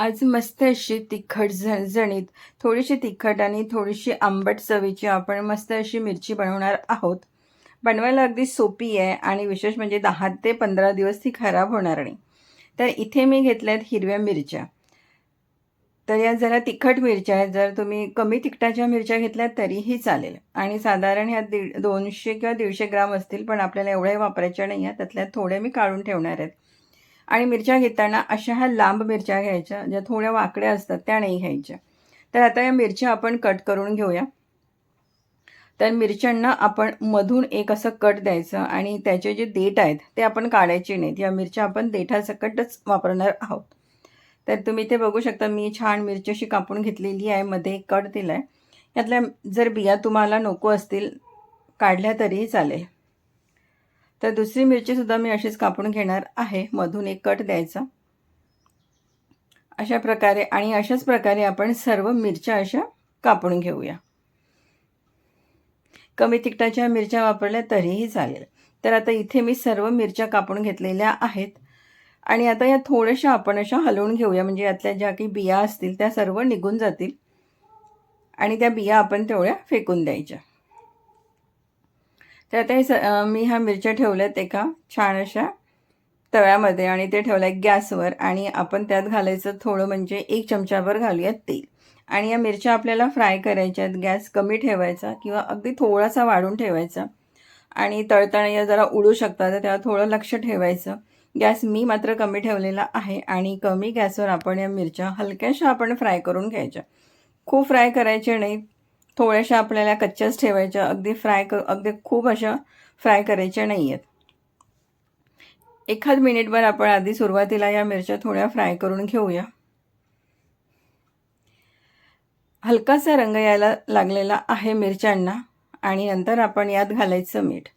आज मस्त अशी तिखट झणझणीत थोडीशी तिखट आणि थोडीशी आंबट चवीची आपण मस्त अशी मिरची बनवणार आहोत. बनवायला अगदी सोपी आहे आणि विशेष म्हणजे दहा ते पंधरा दिवस ती खराब होणार नाही. तर इथे मी घेतल्या आहेत हिरव्या मिरच्या. तर या जरा तिखट मिरच्या आहेत. जर तुम्ही कमी तिखटाच्या मिरच्या घेतल्या तरीही चालेल. आणि साधारण ह्या दीड दोनशे किंवा दीडशे ग्राम असतील पण आपल्याला एवढ्या वापरायच्या नाही आहेत त्यातल्या थोड्या मी काढून ठेवणार आहेत. आणि मिरच्या घेताना अशा ह्या लांब मिरच्या घ्यायच्या ज्या थोड्या वाकड्या असतात त्या नाही घ्यायच्या. तर आता या मिरच्या आपण कट करून घेऊया. तर मिरच्यांना आपण मधून एक असं कट द्यायचं आणि त्याचे जे देठ आहेत ते आपण काढायचे नाहीत. या मिरच्या आपण देठासकटच वापरणार आहोत. तर तुम्ही ते बघू शकता मी छान मिरची अशी कापून घेतलेली आहे मध्ये कट दिला आहे यातल्या जर बिया तुम्हाला नको असतील काढल्या तरीही चालेल. तर दुसरी मिरचीसुद्धा मी अशीच कापून घेणार आहे. मधून एक कट द्यायचा. अशा प्रकारे आणि अशाच प्रकारे आपण सर्व मिरच्या अशा कापून घेऊया. कमी तिखटाच्या मिरच्या वापरल्या तरीही चालेल. तर आता इथे मी सर्व मिरच्या कापून घेतलेल्या आहेत. आणि आता या थोड्याशा आपण अशा हलवून घेऊया. म्हणजे यातल्या ज्या काही बिया असतील त्या सर्व निघून जातील. आणि त्या बिया आपण तेवढ्या फेकून द्यायच्या. तर आता हे स मी ह्या मिरच्या ठेवल्यात एका छान अशा तव्यामध्ये आणि ते ठेवलं आहे गॅसवर आणि आपण त्यात घालायचं थोडं म्हणजे एक चमचाभर घालूयात तेल. आणि या मिरच्या आपल्याला फ्राय करायच्या आहेत. गॅस कमी ठेवायचा किंवा अगदी थोडासा वाढून ठेवायचा. आणि तळताना या जरा उडू शकतात तर त्याला थोडं लक्ष ठेवायचं. गॅस मी मात्र कमी ठेवलेला आहे आणि कमी गॅसवर आपण या मिरच्या हलक्याशा आपण फ्राय करून घ्यायच्या. खूप फ्राय करायच्या नाहीत. थोड्याशा आपल्याला कच्च्याच ठेवायच्या. अगदी फ्राय क अगदी खूप अशा फ्राय करायच्या नाही आहेत एखाद मिनिटभर आपण आधी सुरुवातीला या मिरच्या थोड्या फ्राय करून घेऊया. हलकासा रंग यायला लागलेला आहे मिरच्यांना आणि नंतर आपण यात घालायचं मीठ.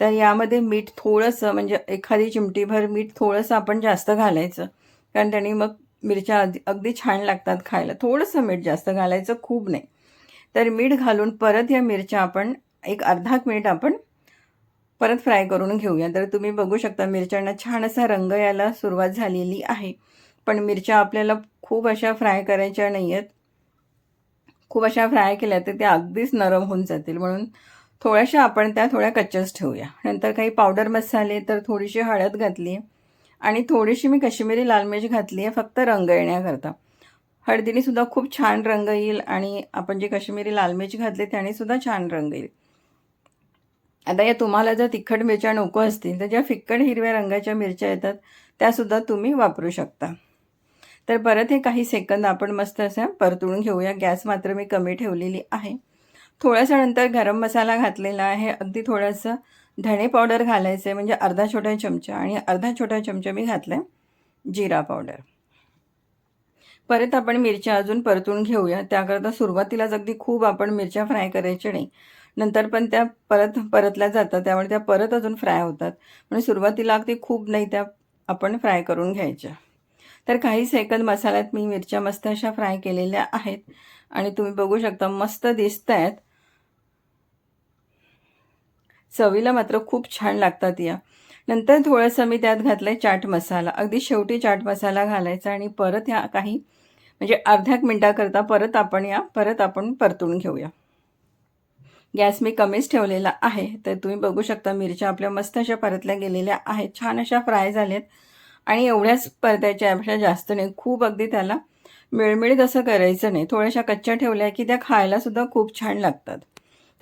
तर यामध्ये मीठ थोडंसं म्हणजे एखादी चिमटीभर मीठ थोडंसं आपण जास्त घालायचं. कारण त्यांनी मग मिरच्या अगदी अगदी छान लागतात खायला. थोडंसं मीठ जास्त घालायचं खूप नाही. तर मीठ घालून परत या मिरच्या आपण एक अर्धा मिनिट आपण परत फ्राय करून घेऊया. तर तुम्ही बघू शकता मिरच्यांना छान असा रंग यायला सुरुवात झालेली आहे. पण मिरच्या आपल्याला खूप अशा फ्राय करायच्या नाही आहेत खूप अशा फ्राय केल्या तर त्या अगदीच नरम होऊन जातील. म्हणून थोड्याशा आपण त्या थोड्या कच्च्याच ठेवूया. नंतर काही पावडर मसाले तर थोडीशी हळद घातली आहे आणि थोडीशी मी कश्मीरी लाल मिरच घातली आहे फक्त रंग येण्याकरता. हळदीने सुद्धा खूप छान रंग येईल आणि आपण जे काश्मीरी लाल मिरची घातली त्याने सुद्धा छान रंग येईल. आता या तुम्हाला जर तिखट मिरच्या नको असतील तर ज्या फिक्कट हिरव्या रंगाच्या मिरच्या येतात त्यासुद्धा तुम्ही वापरू शकता. तर परत हे काही सेकंद आपण मस्त असं परतून घेऊया. गॅस मात्र मी कमी ठेवलेली आहे. थोड्यासा नंतर गरम मसाला घातलेला आहे. अगदी थोडंसं धणे पावडर घालायचं आहे म्हणजे अर्धा छोटा चमचा आणि अर्धा छोटा चमचा मी घातला आहे जिरा पावडर. परत आपण मिरच्या अजून परतून घेऊया. त्याकरता सुरुवातीलाच अगदी खूप आपण मिरच्या फ्राय करायच्या नाही. नंतर पण त्या परत परतल्या जातात. त्यामुळे त्या परत अजून फ्राय होतात. म्हणजे सुरुवातीला अगदी खूप नाही त्या आपण फ्राय करून घ्यायच्या. तर काही सेकंद मसाल्यात मी मिरच्या मस्त अशा फ्राय केलेल्या आहेत. आणि तुम्ही बघू शकता मस्त दिसत आहेत चवीला मात्र खूप छान लागतात या. नंतर थोडंसं मी त्यात घातलं आहे चाट मसाला. अगदी शेवटी चाट मसाला घालायचा आणि परत ह्या काही म्हणजे अर्ध्या मिनटाकरता परत आपण या परत आपण परतून घेऊया. गॅस मी कमीच ठेवलेला आहे तर तुम्ही बघू शकता मिरच्या आपल्या मस्त अशा परतल्या गेलेल्या आहेत छान अशा फ्राय झाल्यात. आणि एवढ्याच परतायच्या जास्त नाही खूप अगदी त्याला मिळमिळीत असं करायचं नाही. थोड्याशा कच्च्या ठेवल्या की त्या खायलासुद्धा खूप छान लागतात.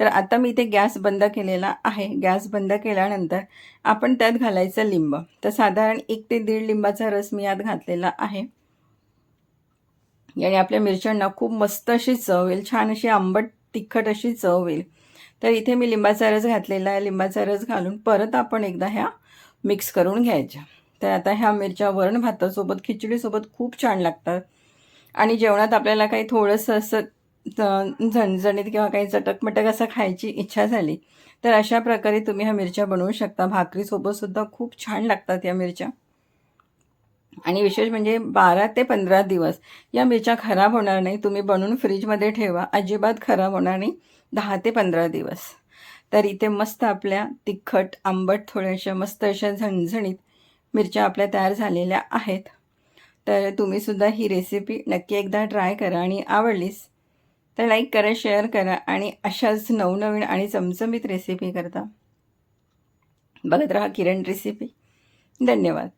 तर आता मी इथे गॅस बंद केलेला आहे. गॅस बंद केल्यानंतर आपण त्यात घालायचं लिंब. तर साधारण एक ते दीड लिंबाचा रस मी यात घातलेला आहे. आणि आपल्या मिरच्यांना खूप मस्त अशी चव येईल. छान अशी आंबट तिखट अशी चव येईल. तर इथे मी लिंबाचा रस घातलेला आहे. लिंबाचा रस घालून परत आपण एकदा ह्या मिक्स करून घ्यायच्या. तर आता ह्या मिरच्या वरण भातासोबत खिचडीसोबत खूप छान लागतात. आणि जेवणात आपल्याला काही थोडंसं असं झणझणीत किंवा काही चटकमटक असं खायची इच्छा झाली तर अशा प्रकारे तुम्ही ह्या मिरच्या बनवू शकता. भाकरीसोबतसुद्धा खूप छान लागतात या मिरच्या. आणि विशेष म्हणजे बारा ते पंधरा दिवस या मिरच्या खराब होणार नाही. तुम्ही बनवून फ्रीजमध्ये ठेवा. अजिबात खराब होणार नाही. दहा ते पंधरा दिवस. तर इथे मस्त आपल्या तिखट आंबट थोड्याशा मस्त अशा झणझणीत मिरच्या आपल्या तयार झालेल्या आहेत. तर तुम्हीसुद्धा ही रेसिपी नक्की एकदा ट्राय करा आणि आवडलीस तर लाईक करा शेअर करा आणि अशाच नवनवीन आणि चमचमीत रेसिपी करता. बघत राहा किरण रेसिपी धन्यवाद.